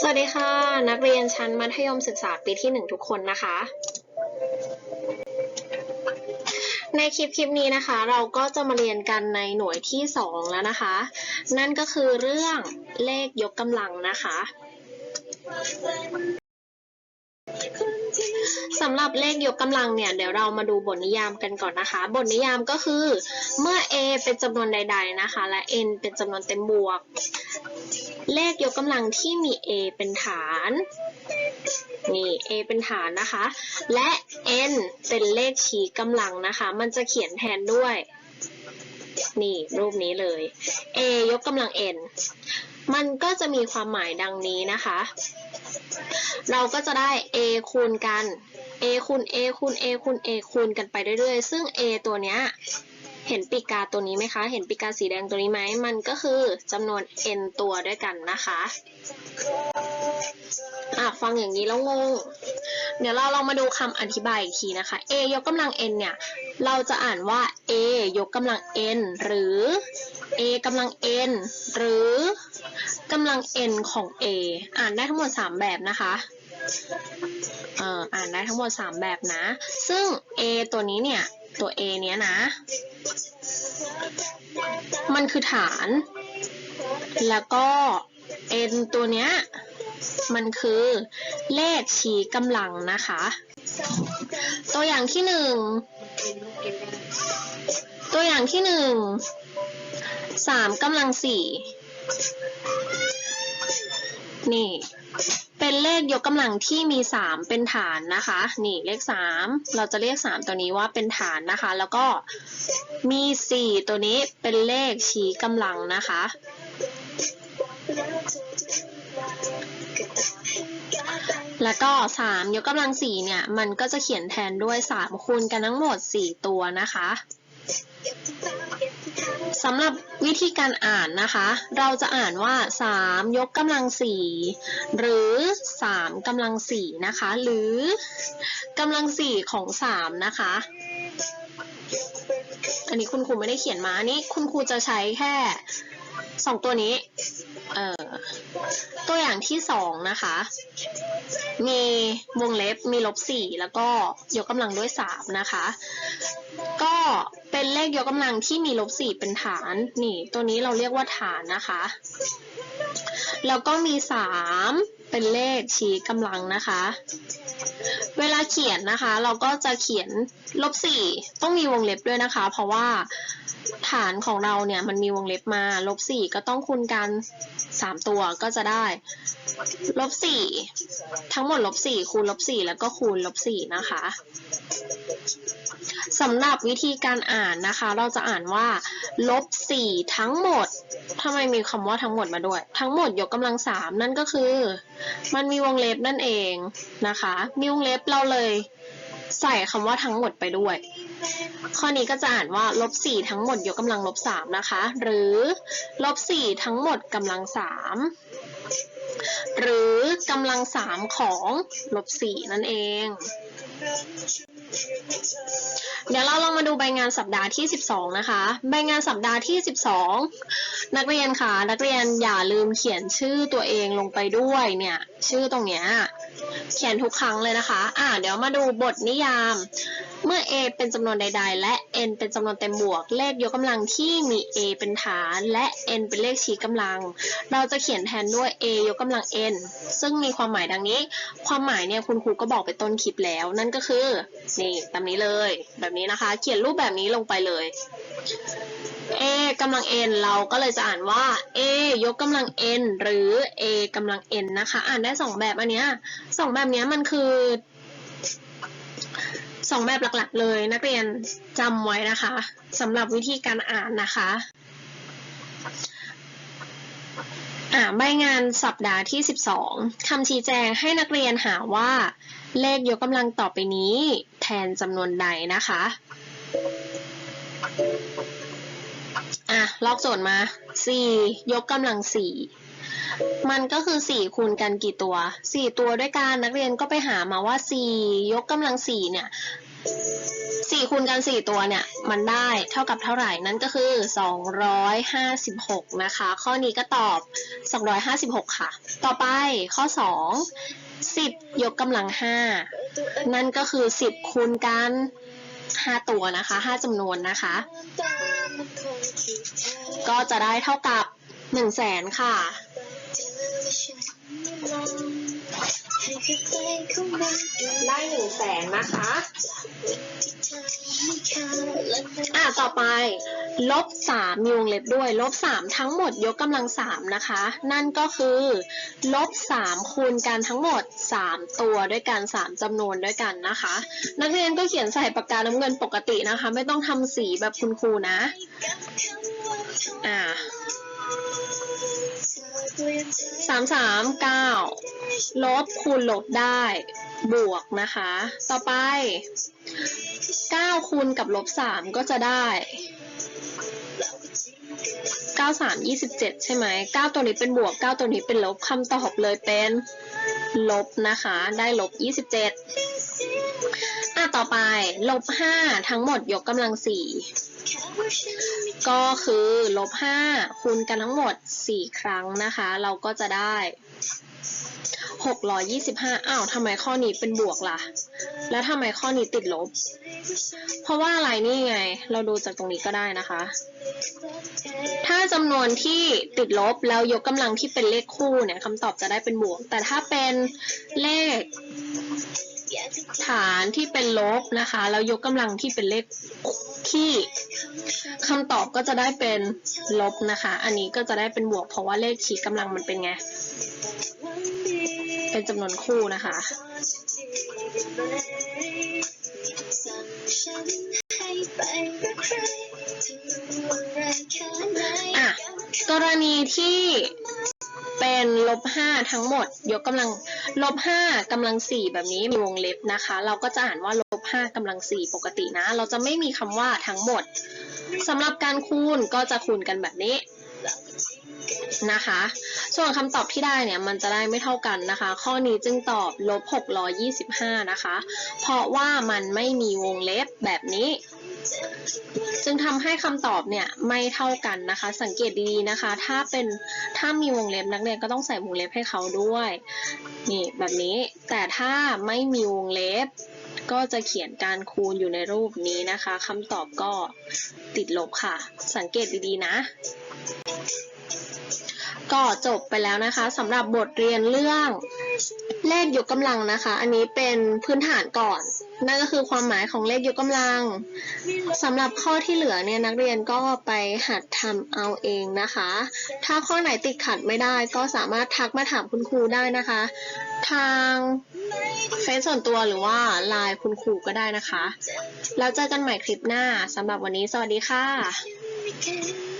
สวัสดีค่ะ นักเรียนชั้นมัธยมศึกษาปีที่หนึ่งทุกคนนะคะ ในคลิปคลิปนี้นะคะ เราก็จะมาเรียนกันในหน่วยที่สองแล้วนะคะ นั่นก็คือเรื่องเลขยกกำลังนะคะสำหรับเลขยกกำลังเนี่ยเดี๋ยวเรามาดูบทนิยามกันก่อนนะคะ บทนิยามก็คือ เมื่อ a เป็นจำนวนใด ๆนะคะ และ n เป็นจำนวนเต็มบวก เลขยกกำลังที่มี a เป็นฐานนี่ a เป็นฐานนะคะ และ n เป็นเลขชี้กำลังนะคะ มันจะเขียนแทนด้วย นี่รูปนี้เลย a ยกกำลัง n มันก็จะมีความหมายดังนี้นะคะ เราก็จะได้ a คูณกัน a คูณ a คูณ a คูณ a คูณกันไปเรื่อยๆ ซึ่ง a ตัวเนี้ย เห็นปีกาตัวนี้ไหมคะ เห็นปีกาสีแดงตัวนี้ไหม มันก็คือจำนวน n ตัวด้วยกันนะคะอะฟังอย่างนี้แล้วงง เดี๋ยวเราลองมาดูคำอธิบายอีกทีนะคะ a ยกกำลัง n เนี่ย เราจะอ่านว่า a ยกกำลัง n หรือ a กำลัง n หรือกำลัง n ของ a อ่านได้ทั้งหมด 3 แบบนะคะอ่านได้ทั้งหมด 3 แบบนะ ซึ่ง a ตัวนี้เนี่ย ตัว a เนี้ยนะ มันคือฐาน แล้วก็ n ตัวเนี้ย มันคือเลขชี้กำลังนะคะ ตัวอย่างที่หนึ่ง ตัวอย่างที่หนึ่ง สามกำลังสี่ นี่ เป็นเลขยกกำลังที่มีสามเป็นฐานนะคะ นี่เลขสามเราจะเรียกสามตัวนี้ว่าเป็นฐานนะคะ แล้วก็มีสี่ตัวนี้เป็นเลขชี้กำลังนะคะ แล้วก็สามยกกำลังสี่เนี่ย มันก็จะเขียนแทนด้วยสามคูณกันทั้งหมดสี่ตัวนะคะ สำหรับวิธีการอ่านนะคะ เราจะอ่านว่าสามยกกำลังสี่หรือสามกำลังสี่นะคะ หรือกำลังสี่ของสามนะคะ อันนี้คุณครูไม่ได้เขียนมาอันนี้คุณครูจะใช้แค่สองตัวนี้ เอ่อตัวอย่างที่สองนะคะ มีวงเล็บมีลบสี่แล้วก็ยกกำลังด้วยสามนะคะ ก็เป็นเลขยกกำลังที่มีลบสี่เป็นฐาน นี่ตัวนี้เราเรียกว่าฐานนะคะ แล้วก็มีสามเป็นเลขชี้กำลังนะคะ เวลาเขียนนะคะ เราก็จะเขียนลบสี่ต้องมีวงเล็บด้วยนะคะ เพราะว่า ฐานของเราเนี่ยมันมีวงเล็บมาลบสี่ก็ต้องคูณกันสามตัวก็จะได้ลบสี่ทั้งหมดลบสี่คูณลบสี่แล้วก็คูณลบสี่นะคะสำหรับวิธีการอ่านนะคะ เราจะอ่านว่าลบสี่ทั้งหมดทำไมมีคำว่าทั้งหมดมาด้วย ทั้งหมดยกกำลังสามนั่นก็คือ มันมีวงเล็บนั่นเองนะคะ มีวงเล็บเราเลยใส่คำว่าทั้งหมดไปด้วย ข้อนี้ก็จะอ่านว่าลบสี่ทั้งหมดยกกำลังลบสามนะคะ หรือลบสี่ทั้งหมดกำลังสามหรือกำลังสามของลบสี่นั่นเอง เดี๋ยวเราลองมาดูใบงานสัปดาห์ที่ 12 นะคะ ใบงานสัปดาห์ที่ 12 นักเรียนค่ะ นักเรียนอย่าลืมเขียนชื่อตัวเองลงไปด้วยเนี่ย ชื่อตรงเนี้ยเขียนทุกครั้งเลยนะคะ อ่าเดี๋ยวมาดูบทนิยาม เมื่อ a เป็นจำนวนใด ๆ และ n เป็นจำนวนเต็มบวก เลขยกกำลังที่มี a เป็นฐาน และ n เป็นเลขชี้กำลัง เราจะเขียนแทนด้วย a ยกกำลัง n ซึ่งมีความหมายดังนี้ ความหมายเนี่ยคุณครูก็บอกไปต้นคลิปแล้ว นั่นก็คือนี่ตามนี้เลย แบบนี้นะคะ เขียนรูปแบบนี้ลงไปเลย a กำลัง n เราก็เลยจะอ่านว่า a ยกกำลัง n หรือ a กำลัง n นะคะ อ่านได้สองแบบอันเนี้ยสองแบบเนี้ยมันคือ สองแบบหลักๆ เลยนักเรียนจำไว้นะคะสำหรับวิธีการอ่านนะคะอ่าใบงานสัปดาห์ที่ 12 คำชี้แจงให้นักเรียนหาว่า เลขยกกำลังต่อไปนี้ แทนจำนวนใดนะคะ อะ ลอกโจทย์มา 4 ยกกำลัง 4 มันก็คือ4คูณกันกี่ตัว4ตัวด้วยกันนักเรียนก็ไปหามาว่า4ยกกำลัง4เนี่ยสี่คูณกันสี่ตัวเนี่ยมันได้เท่ากับเท่าไหร่นั่นก็คือสองร้อยห้าสิบหกนะคะ ข้อนี้ก็ตอบสองร้อยห้าสิบหกค่ะ ต่อไปข้อสองสิบยกกำลังห้านั่นก็คือสิบคูณกันห้าตัวนะคะห้าจำนวนนะคะ ก็จะได้เท่ากับ หนึ่งแสนค่ะ ได้หนึ่งแสนนะคะ อะต่อไป ลบสามมีวงเล็บด้วย ลบสามทั้งหมดยกกำลังสามนะคะ นั่นก็คือ ลบสามคูณกันทั้งหมดสามตัวด้วยกันสามจำนวนด้วยกันนะคะ นักเรียนก็เขียนใส่ปากกาน้ำเงินปกตินะคะ ไม่ต้องทำสีแบบคุณครูนะ อ่า สามสามเก้าลบคูณลบได้ บวกนะคะ ต่อไป9คูณกับลบ3ก็จะได้9 3 27ใช่ไหม9ตัวนี้เป็นบวก9ตัวนี้เป็นลบคำตอบเลยเป็นลบนะคะ ได้ลบ27อะต่อไปลบ5ทั้งหมดยกกำลัง4 ก็คือลบ5คูณกันทั้งหมด4ครั้งนะคะ เราก็จะได้625อ้าวทำไมข้อนี้เป็นบวกล่ะ แล้วทำไมข้อนี้ติดลบ เพราะว่าอะไรนี่ไง เราดูจากตรงนี้ก็ได้นะคะ ถ้าจำนวนที่ติดลบแล้วยกกำลังที่เป็นเลขคู่เนี่ยคำตอบจะได้เป็นบวก แต่ถ้าเป็นเลข ฐานที่เป็นลบนะคะแล้วยกกำลังที่เป็นเลขที่คำตอบก็จะได้เป็นลบนะคะ อันนี้ก็จะได้เป็นบวก เพราะว่าเลขขีดกำลังมันเป็นไง เป็นจำนวนคู่นะคะ อะ กรณีที่เป็นลบห้าทั้งหมด ยกกำลัง ลบห้ากำลังสี่แบบนี้มีวงเล็บนะคะ เราก็จะอ่านว่าลบห้ากำลังสี่ปกตินะ เราจะไม่มีคำว่าทั้งหมดสำหรับการคูณก็จะคูณกันแบบนี้นะคะ ส่วนคำตอบที่ได้เนี่ยมันจะได้ไม่เท่ากันนะคะ ข้อนี้จึงตอบลบ625 นะคะ เพราะว่ามันไม่มีวงเล็บแบบนี้ จึงทำให้คำตอบเนี่ยไม่เท่ากันนะคะ สังเกตดีๆนะคะ ถ้าเป็นถ้ามีวงเล็บนักเรียนก็ต้องใส่วงเล็บให้เขาด้วยนี่แบบนี้แต่ถ้าไม่มีวงเล็บ ก็จะเขียนการคูณอยู่ในรูปนี้นะคะคำตอบก็ติดลบค่ะ สังเกตดีๆนะ ก็จบไปแล้วนะคะสำหรับบทเรียนเรื่องเลขยกกำลังนะคะ อันนี้เป็นพื้นฐานก่อน นั่นก็คือความหมายของเลขยกกำลังสำหรับข้อที่เหลือเนี่ยนักเรียนก็ไปหัดทำเอาเองนะคะ ถ้าข้อไหนติดขัดไม่ได้ก็สามารถทักมาถามคุณครูได้นะคะ ทางเฟซส่วนตัวหรือว่าไลน์คุณครูก็ได้นะคะ แล้วเจอกันใหม่คลิปหน้าสำหรับวันนี้สวัสดีค่ะ